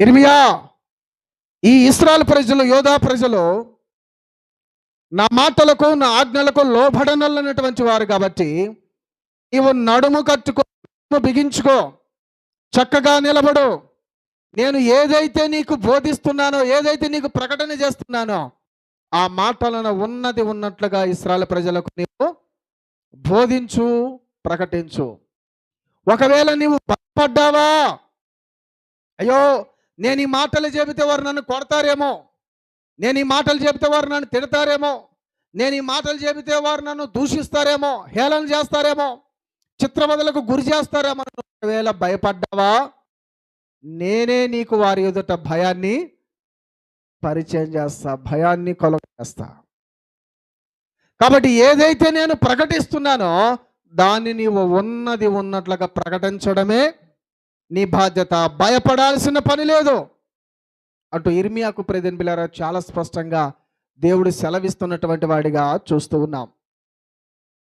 ఇర్మియా ఈ ఇస్రాయల్ ప్రజలు యోధా ప్రజలు నా మాటలకు నా ఆజ్ఞలకు లోబడనల్లనటువంటి వారు కాబట్టి నీవు నడుము కట్టుకో బిగించుకో చక్కగా నిలబడు. నేను ఏదైతే నీకు బోధిస్తున్నానో ఏదైతే నీకు ప్రకటన చేస్తున్నానో ఆ మాటలను ఉన్నది ఉన్నట్లుగా ఇస్రాయల్ ప్రజలకు నీవు బోధించు ప్రకటించు. ఒకవేళ నీవు భయపడ్డావా అయ్యో నేను ఈ మాటలు చెబితే వారు నన్ను కొడతారేమో. నేను ఈ మాటలు చెబితే వారు నన్ను తిడతారేమో. నేను ఈ మాటలు చెబితే వారు నన్ను దూషిస్తారేమో. హేళన చేస్తారేమో. చిత్రవదలకు గురి చేస్తారేమో. ఒకవేళ భయపడ్డావా? నేనే నీకు వారి ఎదుట భయాన్ని పరిచయం చేస్తా భయాన్ని కొలగ చేస్తా. కాబట్టి ఏదైతే నేను ప్రకటిస్తున్నానో దాన్ని నీవు ఉన్నది ఉన్నట్లుగా ప్రకటించడమే నీ బాధ్యత. భయపడాల్సిన పని లేదు. అటు ఇర్మియాకు ప్రదిన్ బిలారా చాలా స్పష్టంగా దేవుడు సెలవిస్తున్నటువంటి వాడిగా చూస్తూ ఉన్నాం.